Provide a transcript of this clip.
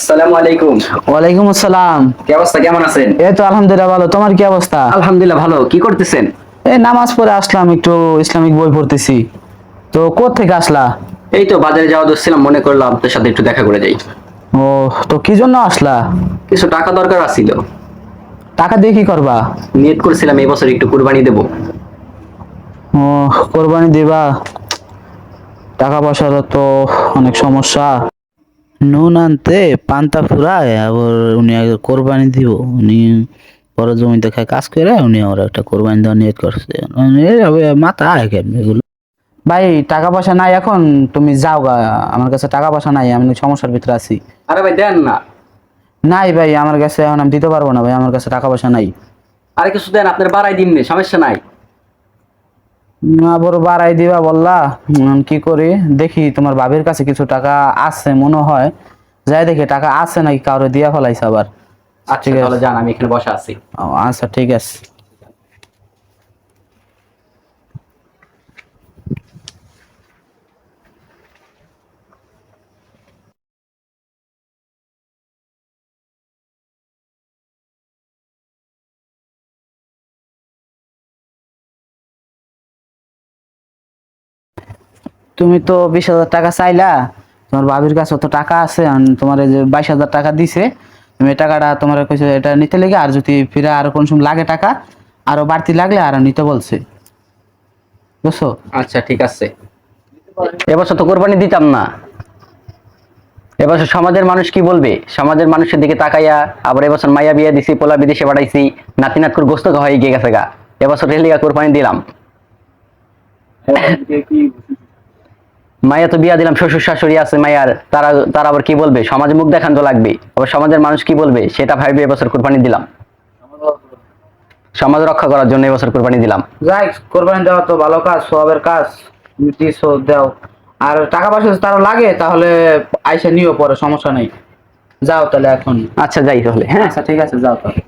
আসসালামু আলাইকুম। ওয়ালাইকুম আসসালাম। কি অবস্থা? কেমন আছেন? এই তো আলহামদুলিল্লাহ ভালো। তোমার কি অবস্থা? আলহামদুলিল্লাহ ভালো। কি করতেছেন? এই নামাজ পড়ে আসলাম একটু ইসলামিক বই পড়তেছি। তো কোথা থেকে আসলা? এই তো বাজারে যাওয়া দোষছিলাম মনে করলাম আপনার সাথে একটু দেখা করে যাই। ও তো কি জন্য আসলা? কিছু টাকা দরকার আছিল। টাকা দিয়ে কি করবা? নিয়ত করেছিলাম এই বছর একটু কুরবানি দেব। ও কোরবানি দিবা? টাকা পয়সার তো অনেক সমস্যা। নুন আনতে পান্তা ফুরায় আবার উনি আগে কোরবানি দিব। উনি বড় জমিতে খায় কাজ করে উনি আবার একটা কোরবানি দেওয়া নিয়ত করছে। এভাবে মাথা আয় কেমন এগুলো? ভাই টাকা পয়সা নাই এখন তুমি যাও গা আমার কাছে টাকা পয়সা নাই আমি সমস্যার ভিতরে আছি। আরে ভাই দেন না। নাই ভাই আমার কাছে এখন আমি দিতে পারব না ভাই আমার কাছে টাকা পয়সা নাই। আরে কিছু দেন আপনার বাড়াই দিন নে সমস্যা নাই। আবার বাড়াই দিবা বললা উম, কি করি? দেখি তোমার বাবির কাছে কিছু টাকা আছে মনে হয়। যাই দেখি টাকা আছে নাকি কারও দিয়া ফেলাইছে আবার। আচ্ছা তাহলে জান আমি এখানে বসে আছি। ও, আচ্ছা ঠিক আছে। তুমি তো বিশ হাজার টাকা চাইলা তোমার ভাবির কাছে তো টাকা আছে তোমার এই যে বাইশ হাজার টাকা দিছে তুমি এই টাকাটা তোমার কইছে এটা নিতে লেগে আর যদি ফিরে আর কোন সময় লাগে টাকা আরও বাড়তি লাগলে আরও নিতে বলছে। বুঝছ? আচ্ছা ঠিক আছে। এবছর তো কোরবানি দিতাম না। এবছর সমাজের মানুষ কি বলবে? সমাজের মানুষের দিকে তাকাইয়া আবার এবছর মাইয়া বিয়া দিছি পোলা বিদেশে পাঠাইছি নাতি নাতকুর গোস্ত হয়ে গিয়ে গেছে গা। এবছর রেলিগা কোরবানি দিলাম। মাইয়া তো বিয়া দিলাম শ্বশুর শাশুড়ি আছে মাইয়ার তারা তারা আবার কি বলবে? সমাজে মুখ দেখান তো লাগবে আবার সমাজের মানুষ কি বলবে? সেটা ভাববে এবছর কোরবানি দিলাম। সমাজ রক্ষা করার জন্য এবছর কোরবানি দিলাম। যাই কোরবানি দেওয়া তো ভালো কাজ সবের কাজ। দিছো দাও। আর টাকা পয়সা যদি তারও লাগে তাহলে আইসা নিও পরে সমস্যা নেই। যাও তাহলে এখন। আচ্ছা যাই তাহলে হ্যাঁ? আচ্ছা ঠিক আছে যাও তাহলে।